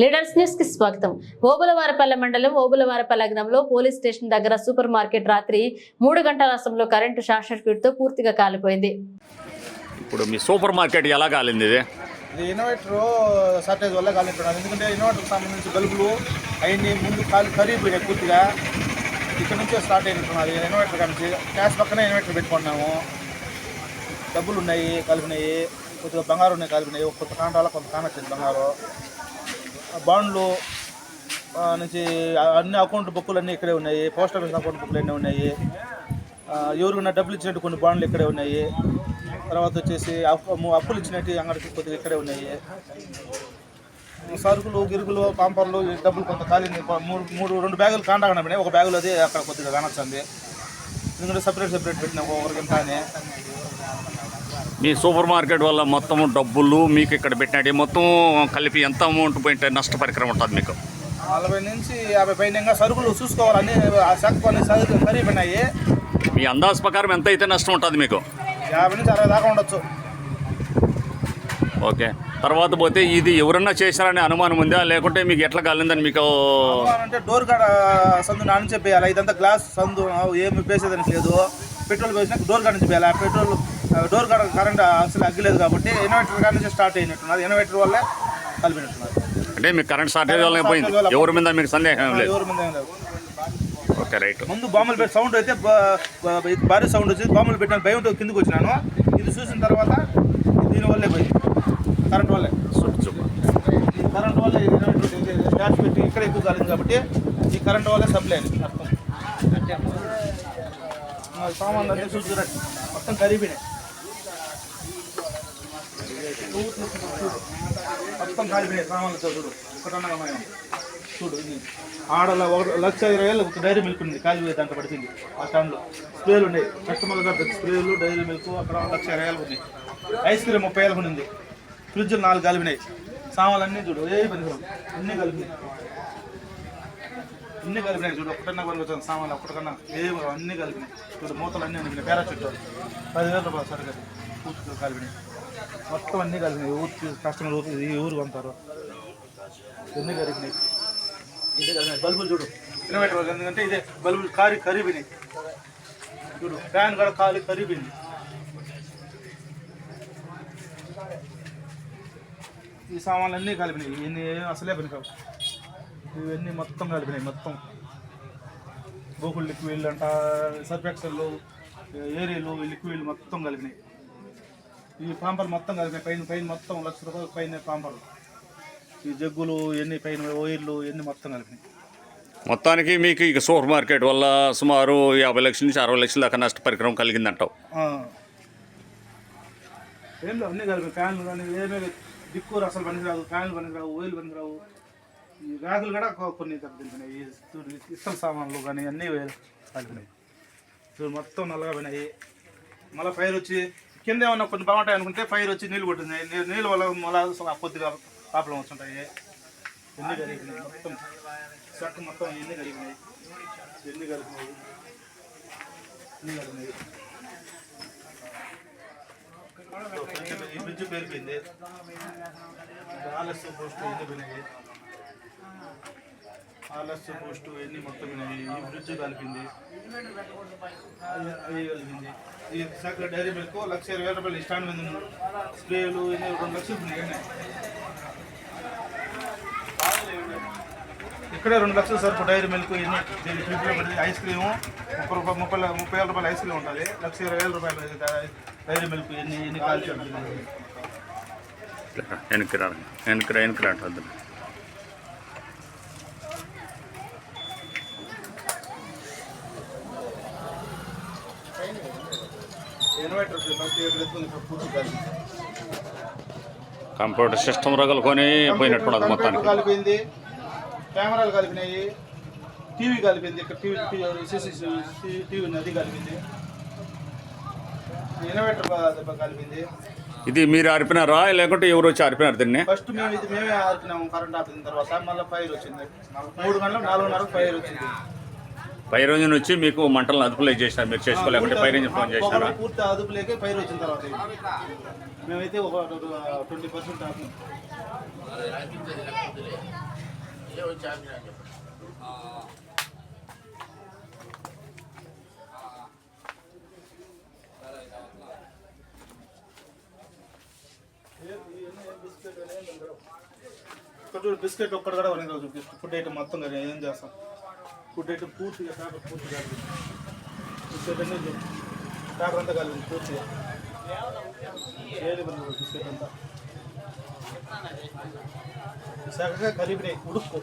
Leaders న్యూస్కి స్వాగతం. ఓబులవారపల్లె మండలం ఓబులవారపల్లెగ్నంలో పోలీస్ స్టేషన్ దగ్గర సూపర్ మార్కెట్ రాత్రి మూడు గంటల సమయంలో కరెంటు షార్ట్ సర్క్యూట్తో పూర్తిగా కాలిపోయింది. ఇప్పుడు మీ సూపర్ మార్కెట్ ఎలా కాలింది ఇది? ఇది ఇన్నోవేటర్ షార్టేజ్ వల్ల కాలిపోయినారు. ఎందుకంటే ఇన్నోవేటర్కి సంబంధించి బల్బులు అవన్నీ ముందు కాలి కరిగిపోయినాయి పూర్తిగా. ఇక్కడ నుంచే స్టార్ట్ అయినట్టున్నది ఇన్నోవేటర్ కానీ క్యాష్ పక్కనే ఇన్నోవేటర్ పెట్టుకున్నాము. డబ్బులు ఉన్నాయి కలిపినాయి కొద్దిగా బంగారు ఉన్నాయి కలిపినాయి కొత్త కాంటాల కొంత కానొచ్చింది బంగారు. బాండ్లు నుంచి అన్ని అకౌంట్ బుక్కులు అన్నీ ఇక్కడే ఉన్నాయి. పోస్ట్ ఆఫీస్ అకౌంట్ బుక్కులు అన్నీ ఉన్నాయి. ఎవరికైనా డబ్బులు ఇచ్చినట్టు కొన్ని బాండ్లు ఇక్కడే ఉన్నాయి. తర్వాత వచ్చేసి అప్పులు ఇచ్చినట్టు అంగడికి కొద్దిగా ఇక్కడే ఉన్నాయి. సరుకులు గిరుకులు పాంపర్లు డబ్బులు కొంత ఖాళీ మూడు మూడు రెండు బ్యాగులు కాండా ఒక బ్యాగులు అది అక్కడ కొద్దిగా కానొచ్చింది ఎందుకంటే సపరేట్ సపరేట్ పెట్టినా మీ సూపర్ మార్కెట్ వల్ల మొత్తం డబ్బులు మీకు ఇక్కడ పెట్టినట్టు మొత్తం కలిపి ఎంత అమౌంట్ పోయింటే నష్టపరికరం ఉంటుంది మీకు? నలభై నుంచి యాభై పైన సరుకులు చూసుకోవాలి. అన్ని ఆ శాఖ కొన్ని సరుకులు కరిగిపోయినాయి మీ అందాజు ప్రకారం ఎంత అయితే నష్టం ఉంటుంది మీకు? యాభై నుంచి అరవై దాకా ఉండొచ్చు. ఓకే. తర్వాత పోతే ఇది ఎవరన్నా చేశారనే అనుమానం ఉందా? లేకుంటే మీకు ఎట్లా కాలిందని మీకు అంటే డోర్ కాడ సందు నా నుంచి వేయాలి ఇదంతా గ్లాస్ సందు ఏమి వేసేదని లేదు. పెట్రోల్ వేసినా డోర్ కాడ నుంచి వేయాలి ఆ పెట్రోల్ డోర్ కాడ కరెంట్ అసలు అగ్గలేదు కాబట్టి ఇన్వర్టర్ కాడ నుంచి స్టార్ట్ అయినట్టున్నది ఇన్వర్టర్ వల్లే కలిపినట్టున్నది అంటే మీకు కరెంట్ షార్టేజ్ వల్ల పోయింది. ఎవరి మీద మీకు సందేహం లేదు. ఎవరి మీద ఏం లేదు. Okay right. ముందు బాంబులు పెట్టి సౌండ్ అయితే భారీ సౌండ్ వచ్చింది. బాంబులు పెట్టిన భయంతో కిందకు వచ్చినాను. ఇది చూసిన తర్వాత దీని వల్లే పోయింది. కరెంట్ వల్లే. కరెంట్ వల్ల ఇది పెట్టి ఇక్కడ ఎక్కువ కాలేదు కాబట్టి ఈ కరెంట్ వల్లే సప్లై అయింది అర్థం సామాన్లు అన్నీ చూసి మొత్తం కరిగిపోయినాయి మొత్తం కాలిపోయినాయి సామాన్లు చూడు. మనం చూడు ఇది. ఆడల ఒక లక్ష ఇరవై వేలు ఒక డైరీ మిల్క్ ఉంది. కాలిపోయే దాంట్లో పడుతుంది ఆ స్టాండ్లో స్ప్రేలు ఉన్నాయి. కస్టమర్ దగ్గర స్ప్రేలు డైరీ మిల్క్ అక్కడ లక్ష ఇరవై వేలకు ఉన్నాయి ఐస్ క్రీమ్ ముప్పై వేలకు ఉంది. ఫ్రిడ్జ్ నాలుగు కలిపినాయి. సామాన్లు అన్నీ చూడు ఏ పనికిరావు అన్నీ కలిపినాయి. అన్నీ కలిపినాయి చూడు ఒకటన్నా కొనుక్కొచ్చాను సామాన్లు ఒకటికన్నా ఏ అన్నీ కలిపినాయి. చూడు మూతలు అన్నీ కలిపినాయి చుట్టూ పదివేల రూపాయలు సరిగ్గా పూర్తిగా కలిపినాయి. మొత్తం అన్నీ కలిపినాయి. ఊరికి కస్టమర్ ఊరికి ఈ ఊరు కొంటారు అన్నీ కలిపినాయి. ఇదే కలిపినాయి. బల్బులు చూడు ఇన్వర్టర్ ఎందుకంటే ఇదే బల్బులు కారి కరిగిపోయినాయి. చూడు ఫ్యాన్ కూడా కాలి కరిగిపోయింది. ఈ సామాన్లు అన్నీ కలిపినాయి. ఇవన్నీ అసలే పనికావు ఇవన్నీ మొత్తం కలిపినాయి మొత్తం. గోకుల్ లిక్విడ్ అంట సర్ఫెక్సర్లు ఏరియాలు లిక్విడ్ మొత్తం కలిపినాయి. ఈ పాంపర్ మొత్తం కలిపినాయి. పైన పైన మొత్తం లక్ష రూపాయలు పైన పాంపర్లు ఈ జగ్గులు ఎన్ని పైన వైర్లు ఎన్ని మొత్తం కలిపినాయి. మొత్తానికి మీకు ఇక సూపర్ మార్కెట్ వల్ల సుమారు యాభై లక్షల నుంచి అరవై లక్షల దాకా నష్టపరికరం కలిగిందంటావు. ఆ. ఏం లేవు అన్నీ కలిపి ఫ్యాన్లు కానీ ఏమీ దిక్కు అసలు పనికిరావు ఫ్యాన్లు పనికిరావు ఓయిల్ పనికిరావు. ఈ ర్యాకులు కూడా కొన్ని దెబ్బతింటున్నాయి ఈ సామాన్లు కానీ అన్నీ కలిపినాయి చూడు మొత్తం నల్లగా పోయినాయి. మళ్ళీ ఫైర్ వచ్చి కింద ఏమన్నా కొన్ని బాగుంటాయి అనుకుంటే ఫైర్ వచ్చి నీళ్ళు కొట్టినాయి నీళ్ళు వల్ల మళ్ళీ కొద్దిగా ప్రాబ్లం వస్తుంటాయి. ఎన్ని కలిగినాయి మొత్తం చెట్టు మొత్తం ఎన్ని కలిగినాయి ఎన్ని కలిగినాయి ఎన్ని కలిగినాయి ఈ బ్రిడ్జ్ పేరిపోయింది ఆలస్యం పోస్ట్ ఎన్ని పోయినాయి ఆలస్యం పోస్ట్ ఎన్ని మొత్తం పోయినాయి ఈ బ్రిడ్జ్ కలిపింది అవి- అవి కలిపింది ఈ విశాఖ డైరీ మిల్క్ లక్ష ఇరవై రూపాయలు స్టాండ్ మీద ఉంది. స్ప్రేలు ఎన్ని రెండు లక్షలు ఉన్నాయి ఇక్కడే రెండు లక్షలు సార్ డైరీ మిల్క్ ఇన్ని దీని ఫ్రిడ్జ్లో ఐస్ క్రీము ముప్పై రూపాయలు ముప్పై ముప్పై వేల రూపాయలు ఐస్ క్రీమ్ ఉంటుంది లక్ష ఇరవై వేల రూపాయలు డైరీ మిల్క్ ఎన్ని ఎన్ని కాల్చి వెనక్కి రా వెనక్కి రా వెనక్కి రా అంటుంది ఇన్వర్టర్ ఫస్ట్ ఎత్తుకుని పూర్తి కాలింది కంప్యూటర్ సిస్టమ్ రగలుకొని పోయినట్టున్నది మొత్తానికి కలిపింది కెమెరాలు కలిపినాయి టీవీ కలిపింది ఇక్కడ టీవీ టీవీ నది కలిపింది ఇది మీరు అరిపినారా లేకుంటే ఎవరు వచ్చి అరిపినారు దీన్ని? ఫస్ట్ మేము ఇది మేమే ఆడుకున్నాము కరెంట్ ఆపిన తర్వాత. మళ్ళీ ఫైర్ వచ్చింది. మూడు గంటలకు నాలుగున్నరకు ఫైర్ వచ్చింది. పై రోజు నుంచి మీకు మంటలను అదుపులో చేసినారు. మీరు చేసుకోలేకుంటే పై నుంచి ఫోన్ చేసినారా? పూర్తి అదుపులేకే ఫైర్ వచ్చిన తర్వాత. మేమైతే ఒక ట్వంటీ పర్సెంట్ ఆపినాం. ఇక్కడ చూడు బిస్కెట్ ఒక్కటి కూడా వరంగల్ చూపిస్తుంది ఫుడ్ ఐటమ్ మొత్తం కదా ఏం చేస్తాం? ఫుడ్ ఐటమ్ పూర్తిగా పేపర్ పూర్తిగా బిస్కెట్ అన్నీ చూడు పేపర్ అంతా కలిగింది పూర్తిగా. ఏది వరంగల్ బిస్కెట్ అంతా? చక్కగా కలిపినాయి ఉడుక్కు